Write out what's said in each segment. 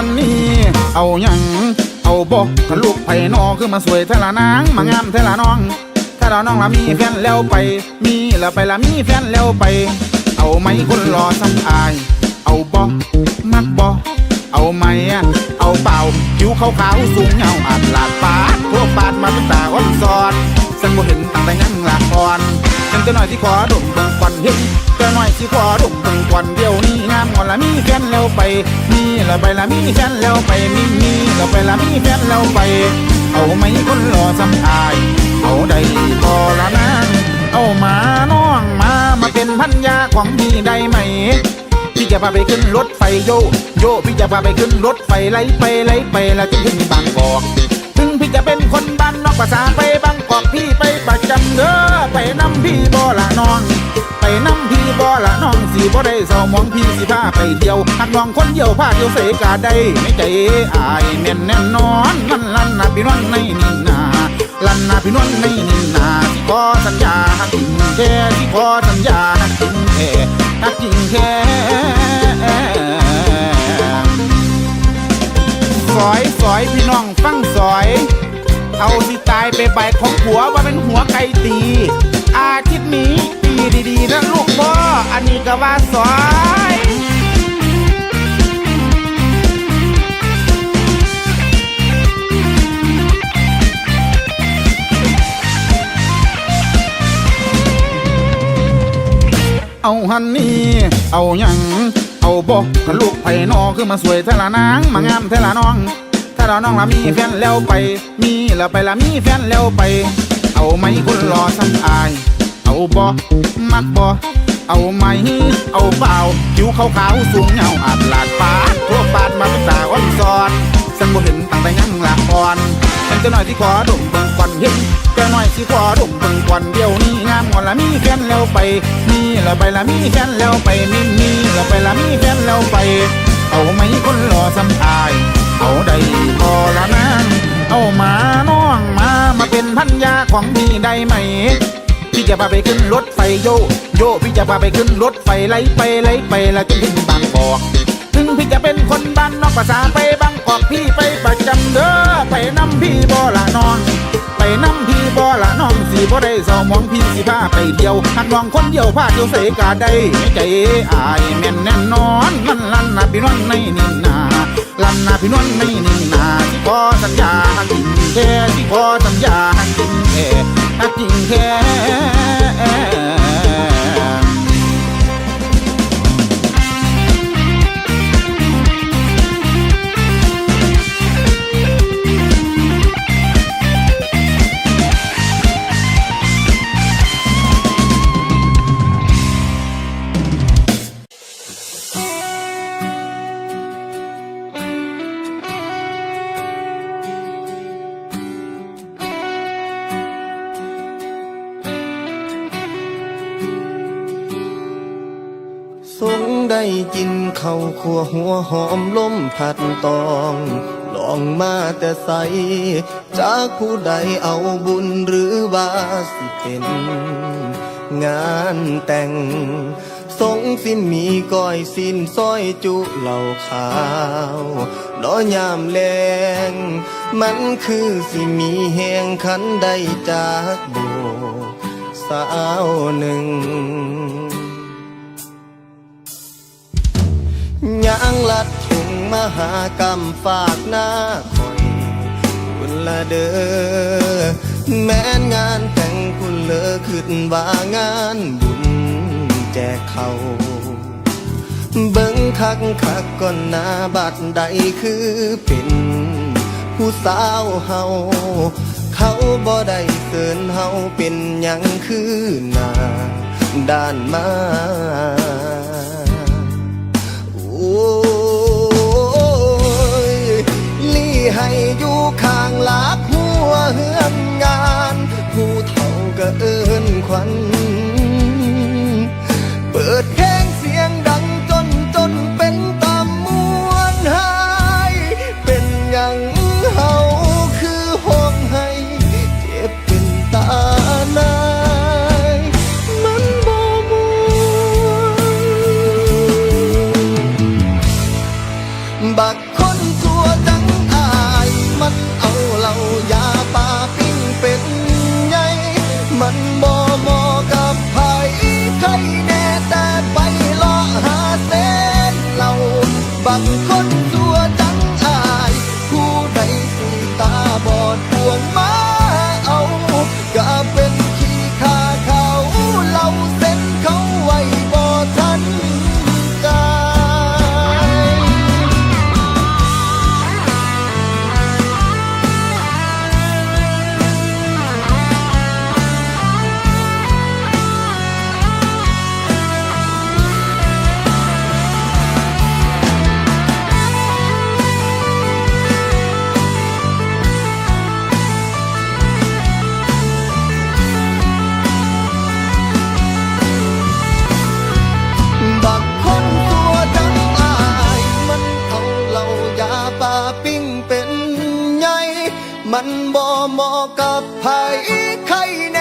อาหันนี่เอาหยัง เอาบอกถ้าลูกไผ่นอคือมาสวยเทละนาง มางามเทละน้อง ถ้าเราน้องละมีแฟนแล้วไป มีแล้วไปละมีแฟนแล้วไป เอาไหมคนรอซ้ำอาย เอาบอกมักบอกเอาไหมอะเอาเปล่าผิวขาวๆสูงเงาอาดลาดปาดพวกปาดมาเป็นตาอ่อนซอนสังบ่เห็นตั้งแต่ยังละอ่อน ยังจะหน่อยที่ขอดมเบิ่งควันเห็นจะหน่อยที่ขอดมเบิ่งควันเดียวนี้งามงอนละมีแฟนแล้วไปมีล้วไปละมีแฟนแล้วไปมีมีล้วไปละมีแฟนแล้วไป เอาไหมคนรอซ้ำอาย เอาได้พอละนะเอามาน้องมามาเป็นพันยาของพี่ได้ไหมพี่จะพาไปขึ้นรถไฟโยโยพี่จะพาไปขึ้นรถไฟไล่ไปไล่ไปแล้วจนถึงบางกอก จะเป็นคนบ้านนอกภาษาไปบางกอกพี่ไปประจำเด้อไปนำพี่บ่ละน้อง ไปนำพี่บ่ละน้องสีบ่ได้เศร้ามองพี่สิพาไปเดียวหักน้องคนเดียวพาเดียวเสกาได้ไม่ใจอายแม่นแน่นอนมันลั่นนะพี่น้องในนี่นาลันนาพี่นวลในนี่นาที่ขอสัญญาหักจริงแค่ที่ขอสัญญาหักจริงแค่หักจริงแค่ อยสอยพี่น้องฟังสอย เอาสิตายไปใบของผัวว่าเป็นหัวไก่ตี อาทิตย์นี้ปีดีๆนะลูกพ่ออันนี้ก็ว่าสอยเอาหันนี่ เอายัง เอาบอกถ้าลูกไผ่นอคือมาสวยเทละนางมางามเทละน้องถ้าเราน้องละมีแฟนแล้วไป มีล้วไปละมีแฟนแล้วไป เอาไหมคนรอซ้ำอาย เอาบอมักบอเอาไหมเอาเปล่าผิวขาวๆสูงเงาอาดลาดปาดทั่วปาดมาเป็นตาอ่อนซอนสังบ่เห็นตั้งแต่ยังละอ่อนเป็นจะหน่อยที่ขอดมเบิ่ง ควันเห็นจะหน่อยที่ขอดมเบิ่งควันเดียวนี้งามงอนละมีแฟนแล้วไปมีล้วไปละมีแฟนแล้วไปมีมีล้วไปละมีแฟนแล้วไป เอาไหมคนรอซ้ำอาย เอาได้พอละนะเอามาน้องมามาเป็นพันยาของพี่ได้ไหมพี่จะพาไปขึ้นรถไฟโยโยพี่จะพาไปขึ้นรถไฟไล่ไปไล่ไปแล้วจนถึงบางกอกถึงพี่จะเป็นคนบ้านนอกภาษาไปบางกอกพี่ไปประจำเด้อไปนำพี่บ่ละน้อง ไปน้ำพี่บ่ละน้องสีบ่ได้เศร้ามองพี่สิพาไปเดียวหักน้องคนเดียวพาเดียวเสกาได้ไม่ใจอายแม่นแน่นอนมันลั่นนะพี่นวลในนี่นาลั่นนะพี่นวลในนี่นาที่ขอสัญญาหักจริงแค่ที่ขอสัญญาหักจริงแค่หักจริงแค่ ได้กินข้าวขัวหัวหอมล้มผัดตอง ลองมาแต่ใส จากผู้ใดเอาบุญหรือวาสิเป็น งานแต่ง สงสินมีก้อยสินซอยจุเหล่าขาวดอยามแลงมันคือสิมีแหงขันใดจากโบสาวหนึ่ง ลัดถุงมหากรรมฝากหน้าคอยคุณละเด้อแม้นงานแต่งคุณเลอขึ้นว่างานบุญแจกเขาเบิ่งคักคักก่อนหน้าบัดใดคือเป็นผู้สาวเฮาเขาบ่ได้เสินเฮาเป็นหยังคือหน้าด้านมา โอ้ ให้อยู่ข้างลากหัวเฮือนงาน ผู้เฒ่าก็เอื้นควัน ป่าปิ้งเป็นไงมันบ่เหมาะกับไผใครแน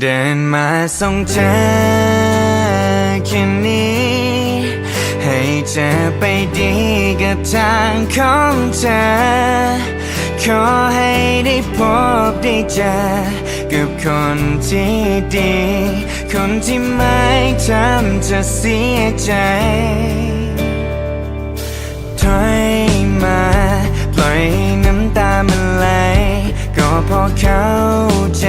เดินมาส่งเธอแค่นี้ ให้เธอไปดีกับทางของเธอ ขอให้ได้พบได้เจอ กับคนที่ดี คนที่ไม่ทำเธอเสียใจ ถอยมาปล่อยน้ำตามันไหลก็พอเข้าใจ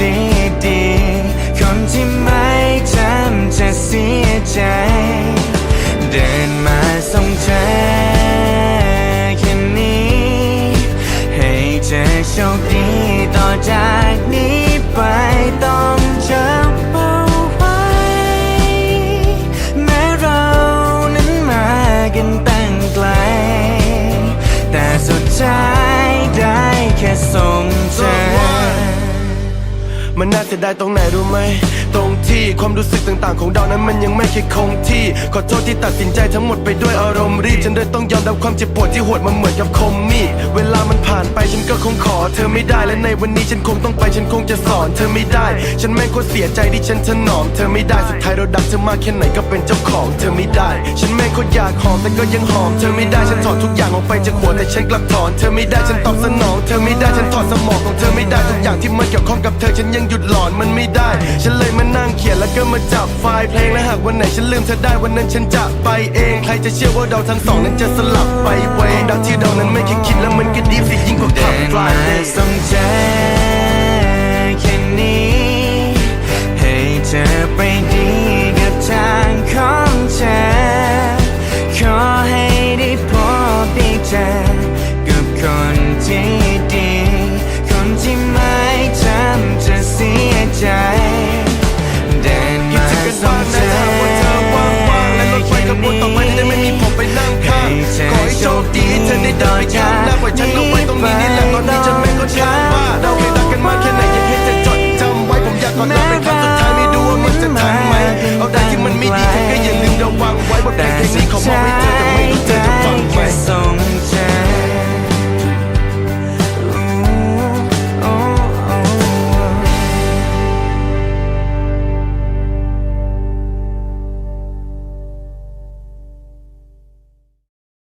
seen Manana เสียดายตรงไหนรู้ไหม ตรงที่ความรู้สึกต่างๆ ของเรานั้นมันยังไม่คิดคงที่ ขอโทษที่ตัดสินใจทั้งหมดไปด้วยอารมณ์รีบฉันเลยต้องยอมรับความเจ็บปวดที่หดมาเหมือนกับคมมีดเวลามันผ่านไปฉันก็คงขอเธอไม่ได้และในวันนี้ฉันคงต้องไปฉันคงจะสอนเธอไม่ได้ ฉันแม่งโคตรเสียใจที่ฉันถนอมเธอไม่ได้สุดท้ายเราดักเธอมากแค่ไหนก็เป็นเจ้าของเธอไม่ได้ ฉันแม่งโคตรอยากหอมแต่ก็ยังหอมเธอไม่ได้ฉันถอดทุกอย่างออกไปจากหัวแต่ฉันกลับถอนเธอไม่ได้ฉันตอบสนอง เธอไม่ได้ฉันถอดสมองของเธอไม่ได้ทุกอย่างที่มันเกี่ยวข้องกับเธอฉันยังหยุดหลนมันไม่ได้ ฉันเลยมานั่งเขียนแล้วก็มาจับไฟล์เพลงและหากวันไหนฉันลืมเธอได้วันนั้นฉันจะไปเอง ใครจะเชื่อว่าเราทั้งสองนั้นจะสลับไปเวดังที่เรานั้นไม่เคยคิดแล้วมันก็ดีสิยิ่งกว่าขับฟลายเดย์ส่งใจแค่นี้ให้เธอไปดีกับทางของเธอขอให้ได้พบได้เจอ ดอยช้างแล้วปล่อยฉันลงไปตรงนี้นี่แหละตอนนี้ฉันไม่ก็ช้าใจว่า เราไม่รักกันมาแค่ไหนยังเห็นจะจดจำไว้ผมอยากกอดเธอเป็นครั้งสุดท้ายไม่ดูว่ามันจะทันไหมเอาได้ที่มันไม่ดีเธอก็อย่าลืมระวังไว้ว่าเพลงนี้เขามอบให้เจอแต่ไม่รู้เธอจะฟังไหม